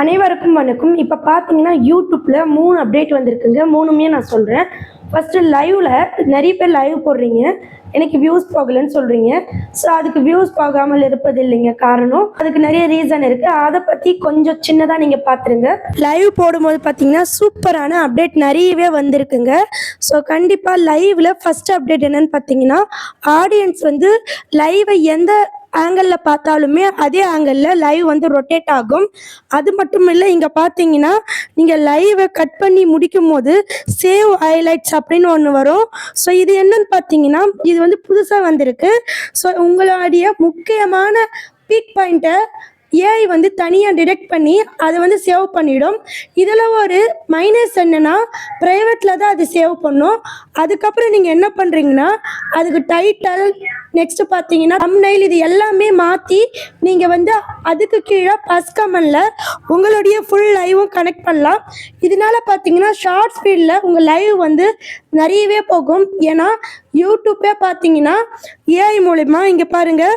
அனைவருக்கும் வணக்கம். இப்போ பார்த்தீங்கன்னா யூடியூப்பில் மூணு அப்டேட் வந்திருக்குங்க. மூணுமே நான் சொல்கிறேன் ஃபஸ்ட்டு லைவில் நிறைய பேர் லைவ் போடுறீங்க. எனக்கு வியூஸ் போகலைன்னு சொல்கிறீங்க ஸோ அதுக்கு வியூஸ் போகாமல் இருப்பது இல்லைங்க காரணம். அதுக்கு நிறைய ரீசன் இருக்குது அதை பற்றி கொஞ்சம் சின்னதாக நீங்கள் பார்த்துருங்க லைவ் போடும்போது பார்த்தீங்கன்னா சூப்பரான அப்டேட் நிறையவே வந்திருக்குங்க. ஸோ கண்டிப்பாக லைவில் ஃபஸ்ட் அப்டேட் என்னன்னு பார்த்தீங்கன்னா ஆடியன்ஸ் வந்து லைவை எந்த ஆங்கிளில் பார்த்தாலுமே அதே ஆங்கிளில் லைவ் வந்து ரொட்டேட் ஆகும். அது மட்டும் இல்லை இங்கே பார்த்தீங்கன்னா நீங்கள் லைவை கட் பண்ணி முடிக்கும் போது சேவ் ஹைலைட்ஸ் அப்படின்னு ஒன்று வரும். ஸோ இது என்னன்னு பார்த்தீங்கன்னா இது வந்து புதுசாக வந்திருக்கு. ஸோ உங்களுடைய முக்கியமான பீக் பாயிண்ட்டை ஏஐ வந்து தனியாக டிடெக்ட் பண்ணி அதை வந்து சேவ் பண்ணிடும். இதில் ஒரு மைனஸ் என்னென்னா ப்ரைவேட்டில் தான் அது சேவ் பண்ணும். அதுக்கப்புறம் நீங்கள் என்ன பண்ணுறீங்கன்னா அதுக்கு டைட்டல் நெக்ஸ்ட் பார்த்தீங்கன்னா thumbnail இது எல்லாமே மாற்றி நீங்கள் வந்து அதுக்கு கீழே பஸ் கமெண்டில் உங்களுடைய ஃபுல் லைவும் கனெக்ட் பண்ணலாம். இதனால பார்த்தீங்கன்னா ஷார்ட் ஸ்பீடில் உங்கள் லைவ் வந்து நிறையவே போகும். ஏன்னா யூடியூப்பே பார்த்தீங்கன்னா ஏஐ மூலிமா இங்கே பாருங்கள்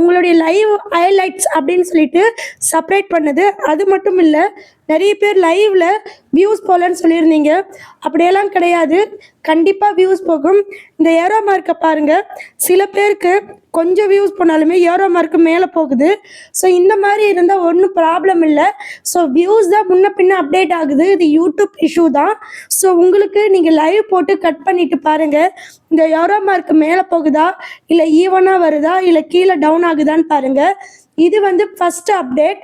உங்களுடைய லைவ் ஹைலைட்ஸ் அப்படின்னு சொல்லிட்டு செப்பரேட் பண்ணுது. அது மட்டும் இல்லை நிறைய பேர் லைவ்ல வியூஸ் போகலன்னு சொல்லியிருந்தீங்க. அப்படியெல்லாம் கிடையாது. கண்டிப்பாக வியூஸ் போகும். இந்த ஏரோ மார்க்கை பாருங்க. சில பேருக்கு கொஞ்சம் வியூஸ் போனாலுமே ஏரோ மார்க்கு மேலே போகுது. ஸோ இந்த மாதிரி இருந்தால் ஒன்றும் ப்ராப்ளம் இல்லை. ஸோ வியூஸ் தான் முன்ன பின்ன அப்டேட் ஆகுது. இது யூடியூப் இஷ்யூ தான். ஸோ உங்களுக்கு நீங்கள் லைவ் போட்டு கட் பண்ணிட்டு பாருங்க. இந்த ஏரோ மார்க்கு மேலே போகுதா? இல்லை ஈவனாக வருதா? இல்லை கீழே டவுன் ஆகுதான்னு பாருங்க. இது வந்து ஃபர்ஸ்ட் அப்டேட்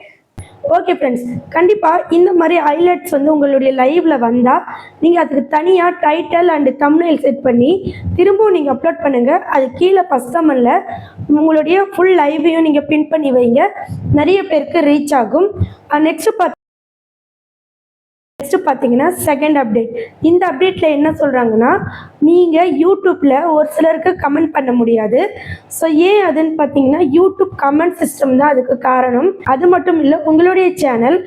ஓகே ஃப்ரெண்ட்ஸ் கண்டிப்பாக இந்த மாதிரி ஹைலைட்ஸ் வந்து உங்களுடைய லைவ்ல வந்தால் நீங்கள் அதுக்கு தனியாக டைட்டில் அண்டு தம்னைல் செட் பண்ணி திரும்பவும் நீங்கள் அப்லோட் பண்ணுங்கள் அது கீழே கஸ்டமரில் உங்களுடைய ஃபுல் லைவையும் நீங்கள் பின் பண்ணி வைங்க. நிறைய பேருக்கு ரீச் ஆகும். நெக்ஸ்ட் பார்த்து பார்த்தீங்கன்னா செகண்ட் அப்டேட் இந்த அப்டேட்டில் என்ன சொல்கிறாங்கன்னா நீங்கள் யூடியூப்பில் ஒரு சிலருக்கு கமெண்ட் பண்ண முடியாது. ஸோ ஏன் அதுன்னு பார்த்தீங்கன்னா யூடியூப் கமெண்ட் சிஸ்டம் தான் அதுக்கு காரணம். அது மட்டும் இல்லை உங்களுடைய channel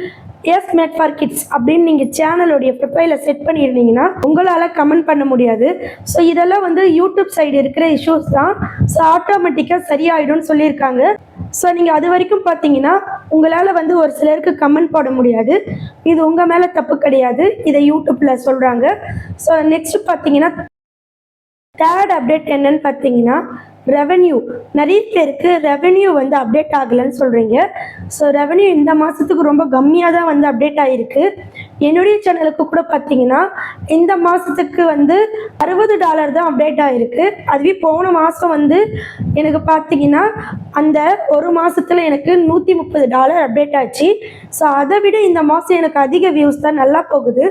is made for kids அப்படின்னு நீங்கள் சேனலுடைய ப்ரொஃபைலை செட் பண்ணியிருந்தீங்கன்னா உங்களால் கமெண்ட் பண்ண முடியாது. ஸோ இதெல்லாம் வந்து யூடியூப் சைடு இருக்கிற இஷ்யூஸ் தான். ஸோ ஆட்டோமேட்டிக்காக சரியாயிடும்னு சொல்லியிருக்காங்க. ஸோ நீங்கள் அது வரைக்கும் பார்த்தீங்கன்னா உங்களால் வந்து ஒரு சிலருக்கு கமெண்ட் போட முடியாது. இது உங்கள் மேலே தப்பு கிடையாது. இதை யூடியூப்பில் சொல்கிறாங்க ஸோ நெக்ஸ்ட் பார்த்தீங்கன்னா தேர்ட் அப்டேட் என்னன்னு பார்த்தீங்கன்னா ரெவென்யூ நிறைய பேருக்கு ரெவென்யூ வந்து அப்டேட் ஆகலைன்னு சொல்கிறீங்க ஸோ ரெவென்யூ இந்த மாதத்துக்கு ரொம்ப கம்மியாக தான் வந்து அப்டேட் ஆகிருக்கு என்னுடைய சேனலுக்கு கூட பார்த்தீங்கன்னா இந்த மாதத்துக்கு வந்து அறுபது டாலர் தான் அப்டேட் ஆகிருக்கு அதுவே போன மாதம் வந்து எனக்கு பார்த்தீங்கன்னா அந்த ஒரு மாதத்தில் எனக்கு நூற்றி முப்பது டாலர் அப்டேட் ஆச்சு. ஸோ அதை விட இந்த மாதம் எனக்கு அதிக வியூஸ் தான் நல்லா போகுது.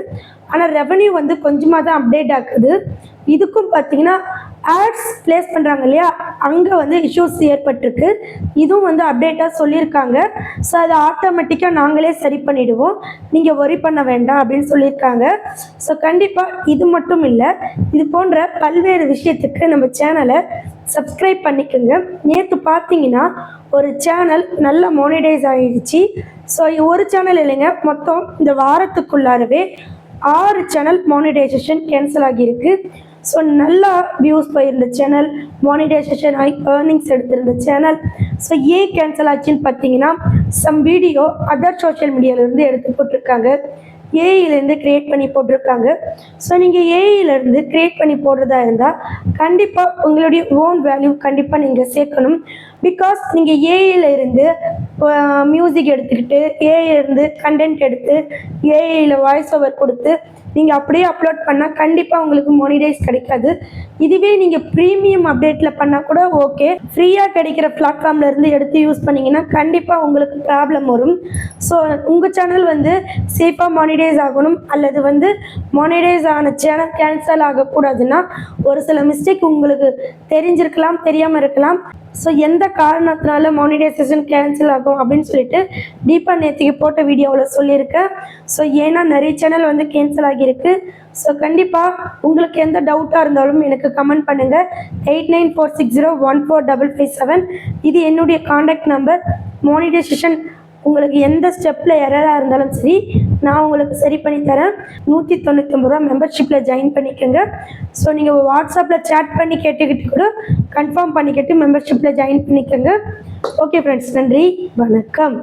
ஆனால் ரெவன்யூ வந்து கொஞ்சமாக தான் அப்டேட் ஆகுது. இதுக்கும் பார்த்தீங்கன்னா ஆட்ஸ் ப்ளேஸ் பண்ணுறாங்க இல்லையா? அங்கே வந்து இஷ்யூஸ் ஏற்பட்டிருக்கு. இதுவும் வந்து அப்டேட்டாக சொல்லியிருக்காங்க. ஸோ அதை ஆட்டோமேட்டிக்காக நாங்களே சரி பண்ணிவிடுவோம் நீங்கள் ஒரி பண்ண வேண்டாம் அப்படின்னு சொல்லியிருக்காங்க. ஸோ கண்டிப்பாக இது மட்டும் இல்லை இது போன்ற பல்வேறு விஷயத்துக்கு நம்ம சேனலை சப்ஸ்கிரைப் பண்ணிக்கோங்க. நேற்று பார்த்தீங்கன்னா ஒரு சேனல் நல்ல மோனிடைஸ் ஆகிடுச்சு ஸோ ஒரு சேனல் இல்லைங்க மொத்தம் இந்த வாரத்துக்குள்ளாரவே ஆறு சேனல் மானிடைசேஷன் கேன்சல் ஆகியிருக்கு. ஸோ நல்லா வியூஸ் போயிருந்த சேனல் மானிடைசேஷன் ஆகி ஏர்னிங்ஸ் எடுத்திருந்த சேனல் ஸோ ஏன் கேன்சல் ஆச்சுன்னு பார்த்தீங்கன்னா சம் வீடியோ அதர் சோஷியல் மீடியாவிலேருந்து எடுத்து போட்டிருக்காங்க. ஏஐலேருந்து க்ரியேட் பண்ணி போட்டிருக்காங்க. ஸோ நீங்கள் ஏஐலேருந்து க்ரியேட் பண்ணி போடுறதா இருந்தால் கண்டிப்பாக உங்களுடைய ஓன் வேல்யூ கண்டிப்பாக நீங்கள் சேர்க்கணும். பிகாஸ் நீங்கள் ஏஐலேருந்து மியூசிக் எடுத்துக்கிட்டு ஏஐலேருந்து இருந்து கண்டென்ட் எடுத்து ஏஐயில் வாய்ஸ் ஓவர் கொடுத்து நீங்கள் அப்படியே அப்லோட் பண்ணால் கண்டிப்பாக உங்களுக்கு மோனிடைஸ் கிடைக்காது. இதுவே நீங்கள் ப்ரீமியம் அப்டேட்டில் பண்ணால் கூட ஓகே ஃப்ரீயாக கிடைக்கிற பிளாட்ஃபார்ம்லேருந்து எடுத்து யூஸ் பண்ணிங்கன்னா கண்டிப்பாக உங்களுக்கு ப்ராப்ளம் வரும். ஸோ உங்கள் சேனல் வந்து சேஃபாக மானிடைஸ் ஆகணும் அல்லது வந்து மானிடைஸ் ஆன சேனல் கேன்சல் ஆகக்கூடாதுன்னா ஒரு சில மிஸ்டேக் உங்களுக்கு தெரிஞ்சிருக்கலாம் தெரியாமல் இருக்கலாம். ஸோ எந்த காரணத்தினால மானிடைசேஷன் கேன்சல் ஆகும் அப்படின்னு சொல்லிட்டு தீபா நேத்திக்கு போட்ட வீடியோவில் சொல்லியிருக்கேன். ஸோ ஏன்னா நிறைய சேனல் வந்து கேன்சல் ஆகியிருக்கு. ஸோ கண்டிப்பாக உங்களுக்கு எந்த டவுட்டாக இருந்தாலும் எனக்கு கமெண்ட் பண்ணுங்கள் eight nine four six zero one four double five seven இது என்னுடைய காண்டாக்ட் நம்பர் மானிடைசேஷன் உங்களுக்கு எந்த ஸ்டெப்பில் எரராக இருந்தாலும் சரி நான் உங்களுக்கு சரி பண்ணி தரேன். நூற்றி தொண்ணூத்தொம்பது ரூபா மெம்பர்ஷிப்பில் ஜாயின் பண்ணிக்கோங்க. ஸோ நீங்கள் வாட்ஸ்அப்பில் சேட் பண்ணி கேட்டுக்கிட்டு கூட கன்ஃபார்ம் பண்ணிக்கிட்டு மெம்பர்ஷிப்பில் ஜாயின் பண்ணிக்கோங்க. ஓகே ஃப்ரெண்ட்ஸ் நன்றி. வணக்கம்.